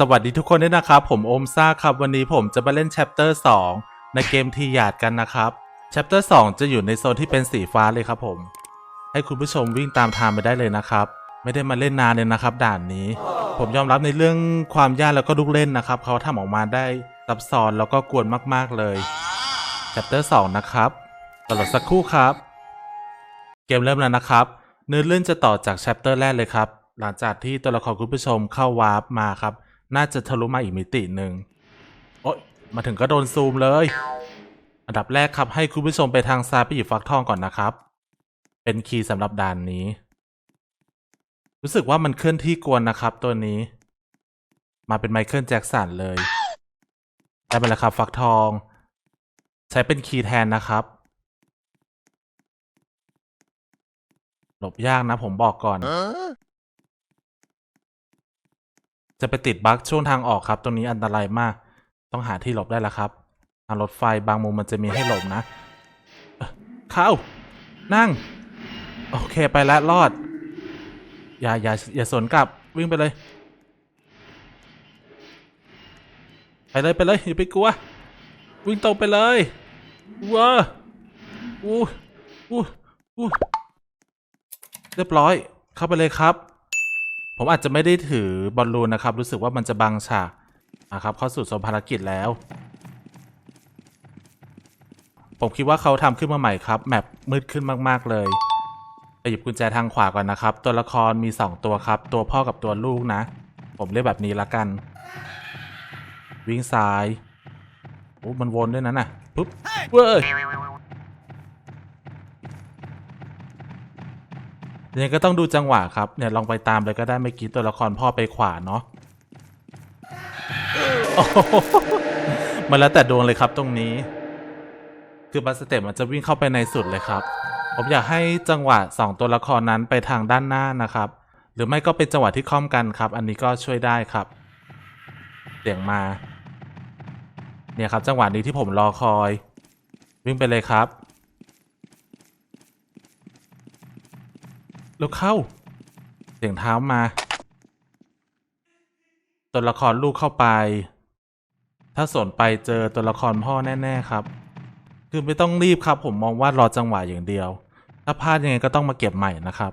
สวัสดีทุกคนด้วยนะครับ ผมโอมซ่าครับ วันนี้ผมจะมาเล่น Chapter 2 ในเกมทีหยาดกันนะครับ Chapter 2 จะอยู่ในโซนที่เป็นสีฟ้าเลยครับผม ให้คุณผู้ชมวิ่งตามทางไปได้เลยนะครับ ไม่ได้มาเล่นนานเลยนะครับ ด่านนี้ ผมยอมรับในเรื่องความยากแล้วก็ลูกเล่นนะครับ เขาทำออกมาได้ซับซ้อนแล้วก็กวนมากๆเลย Chapter 2 นะครับตลอดสักครู่ครับ เกมเริ่มแล้วนะครับ เนื้อเรื่องจะต่อจาก Chapter แรกเลยครับหลังจากที่ตัวละครคุณผู้ชมเข้าวาร์ปมาครับ น่าจะทะลุมาอีกมิติหนึ่งโอ๊ยมาถึงก็โดนซูมเลย อันดับแรกครับให้คุณผู้ชมไปทางซ้ายไปหยิบฟักทองก่อนนะครับ เป็นคีย์สำหรับด่านนี้ รู้สึกว่ามันเคลื่อนที่กวนนะครับ ตัวนี้ มาเป็นไมเคิลแจ็คสันเลย ได้ไปแล้วครับ ฟักทอง ใช้เป็นคีย์แทนนะครับ หลบยากนะผมบอกก่อน จะไปติดบั๊กช่วงทางออกครับ ตรงนี้อันตรายมาก ต้องหาที่หลบได้แล้วครับทางรถไฟบางมุมมันจะมีให้หลบนะ เข้า นั่ง โอเคไปแล้วรอด อย่าอย่าอย่าสนกลับวิ่งไปเลย ไปเลยไปเลยอย่าไปกลัว วิ่งตรงไปเลยว้าอู้อู้อู้เรียบร้อย เข้าไปเลยครับ ผมอาจจะไม่ได้ถือบอลลูนนะครับ รู้สึกว่ามันจะบังฉากนะครับ เข้าสู่โซนภารกิจแล้ว ผมคิดว่าเขาทำขึ้นมาใหม่ครับ แมปมืดขึ้นมาก ๆ เลยไปหยิบกุญแจทางขวาก่อนนะครับ ตัวละครมี 2 ตัวครับ ตัวพ่อกับตัวลูกนะ ผมเรียกแบบนี้ละกัน วิ่งซ้ายโอ้มันวนด้วยนั้นน่ะปุ๊บเว้ย ยังไงก็ต้องดูจังหวะครับเนี่ยลองไปตามเลยก็ได้เมื่อกี้ตัวละครพ่อไปขวาเนาะมันแล้วแต่ดวงเลยครับตรงนี้ คือบัสเต็ปมันจะวิ่งเข้าไปในสุดเลยครับ ผมอยากให้จังหวะสองตัวละครนั้นไปทางด้านหน้านะครับ หรือไม่ก็เป็นจังหวะที่ค่อมกันครับ อันนี้ก็ช่วยได้ครับ เสียงมา เนี่ยครับจังหวะนี้ที่ผมรอคอย วิ่งไปเลยครับ แล้วเข้า เสียงเท้ามา ตัวละครลูกเข้าไป ถ้าสนไปเจอตัวละครพ่อแน่ ๆ ครับ คือไม่ต้องรีบครับ ผมมองว่ารอจังหวะอย่างเดียว ถ้าพลาดยังไงก็ต้องมาเก็บใหม่นะครับ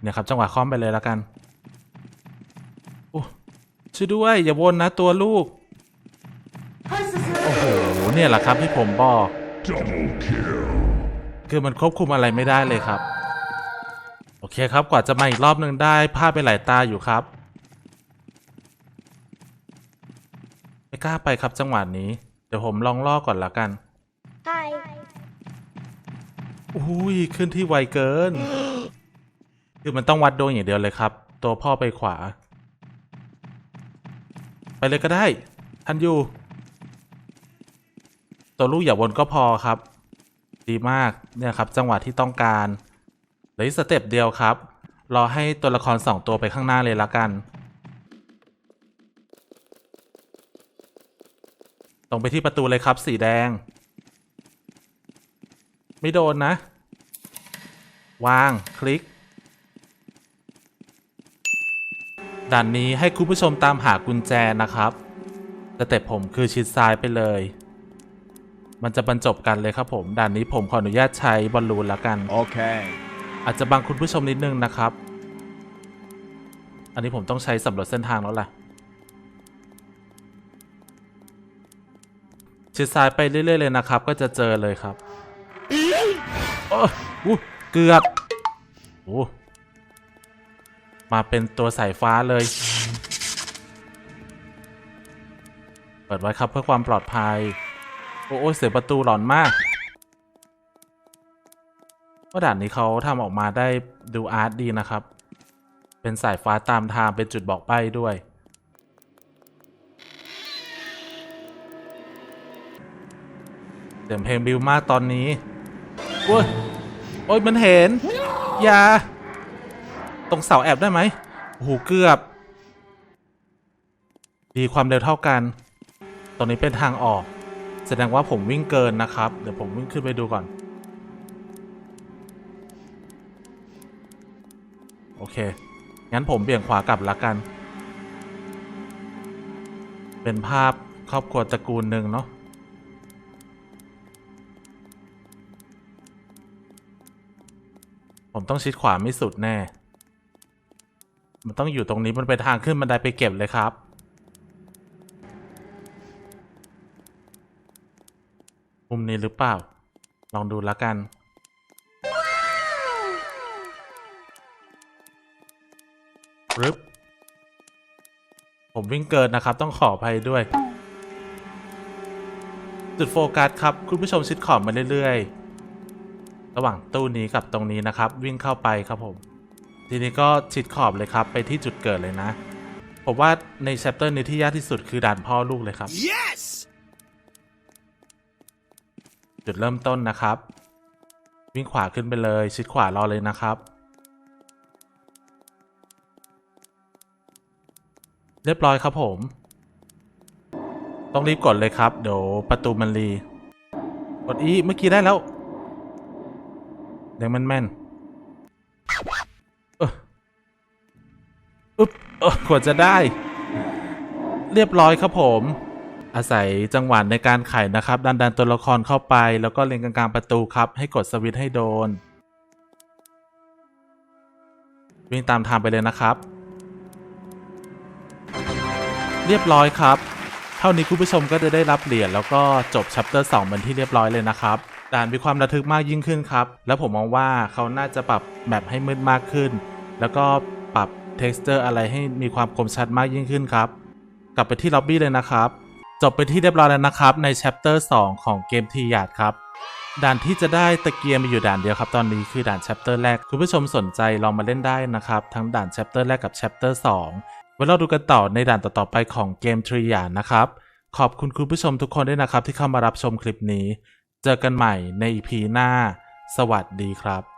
เนี่ยครับจังหวะค้อมไปเลยแล้วกัน โอ้ช่วยด้วย อย่าวนนะตัวลูก โอ้โห เนี่ยแหละครับที่ผมบอก คือมันควบคุมอะไรไม่ได้เลยครับ โอเคครับกว่าจะมาอีกรอบหนึ่งได้พลาดไปหลายตาอยู่ครับ ไม่กล้าไปครับจังหวะนี้ เดี๋ยวผมลองล่อก่อนละกัน Hi. อุ้ยขึ้นที่ไวเกิน คือมันต้องวัดดวงอย่างเดียวเลยครับ ตัวพ่อไปขวา ไปเลยก็ได้ ทันอยู่ ตัวลูกอย่าวนก็พอครับ ดีมากเนี่ยครับ จังหวะที่ต้องการ เหลืออีกสเต็ปเดียวครับ รอให้ตัวละครสองตัวไปข้างหน้าเลยละกัน ตรงไปที่ประตูเลยครับ สีแดง ไม่โดนนะ วางคลิกด่านนี้ให้คุณผู้ชมตามหากุญแจนะครับสเต็ปผมคือชิดซ้ายไปเลย มันจะบรรจบกันเลยครับผม ด่านนี้ผมขออนุญาตใช้บอลลูนละกัน Okay. อาจจะบังคุณผู้ชมนิดนึงนะครับ อันนี้ผมต้องใช้สำรวจเส้นทางแล้วล่ะชิดซ้ายไปเรื่อยๆเลยนะครับ ก็จะเจอเลยครับโอ้อู้เกือบโอ้มาเป็นตัวสายฟ้าเลย เปิดไว้ครับเพื่อความปลอดภัย โอ้โอ้เสียงประตูหลอนมาก ว่าด่านนี้เขาทำออกมาได้ดูอาร์ตดีนะครับ เป็นสายฟ้าตามทางเป็นจุดบอกใบ้ด้วย เสียงเพลงบิวมากตอนนี้โอ้ยโอ้ยมันเห็น อย่า ตรงเสาแอบได้ไหมโอ้โหเกือบ ดีความเร็วเท่ากัน ตรงนี้เป็นทางออก แสดงว่าผมวิ่งเกินนะครับ เดี๋ยวผมวิ่งขึ้นไปดูก่อน โอเค งั้นผมเบี่ยงขวากลับละกัน เป็นภาพครอบครัวตระกูลหนึ่งเนาะผมต้องชิดขวาไม่สุดแน่ มันต้องอยู่ตรงนี้มันเป็นทางขึ้นบันไดไปเก็บเลยครับ มุมนี้หรือเปล่า ลองดูล้วกัน รึบผมวิ่งเกินนะครับ ต้องขออภัยด้วย จุดโฟกัสครับ คุณผู้ชมชิดขอบมาเรื่อยๆ ระหว่างตู้นี้กับตรงนี้นะครับ วิ่งเข้าไปครับผม ทีนี้ก็ชิดขอบเลยครับ ไปที่จุดเกิดเลยนะ ผมว่าในแชปเตอร์นี้ที่ยากที่สุดคือด่านพ่อลูกเลยครับ Yes! จุดเริ่มต้นนะครับ วิ่งขวาขึ้นไปเลย ชิดขวารอเลยนะครับ เรียบร้อยครับผม ต้องรีบกดเลยครับ เดี๋ยวประตูมันรีกดอีเมื่อกี้ได้แล้วเด็กมันแม่นเอออึ๊บเออกว่าจะได้ เรียบร้อยครับผม อาศัยจังหวะในการไขนะครับ ดันดันตัวละครเข้าไป แล้วก็เล็งกลางๆประตูครับ ให้กดสวิตช์ให้โดน วิ่งตามทางไปเลยนะครับ เรียบร้อยครับ เท่านี้คุณผู้ชมก็จะได้รับเหรียญแล้วก็จบ chapter 2เป็นที่เรียบร้อยเลยนะครับด่านมีความระทึกมากยิ่งขึ้นครับ แล้วผมมองว่าเขาน่าจะปรับแมปให้มืดมากขึ้น แล้วก็ปรับ texture อร์อะไรให้มีความคมชัดมากยิ่งขึ้นครับ กลับไปที่ล็อบบี้เลยนะครับ จบไปที่เรียบร้อยแล้วนะครับใน chapter 2ของเกมทีหยาดครับด่านที่จะได้ตะเกียร์มีอยู่ด่านเดียวครับ ตอนนี้คือด่าน chapter แรก คุณผู้ชมสนใจลองมาเล่นได้นะครับ ทั้งด่าน chapter แรกกับ chapter 2 ว้เราดูกันต่อในด่านต่อๆไปของเกมทริยานะครับ ขอบคุณคุณผู้ชมทุกคนด้วยนะครับที่เข้ามารับชมคลิปนี้ เจอกันใหม่ใน EP หน้า สวัสดีครับ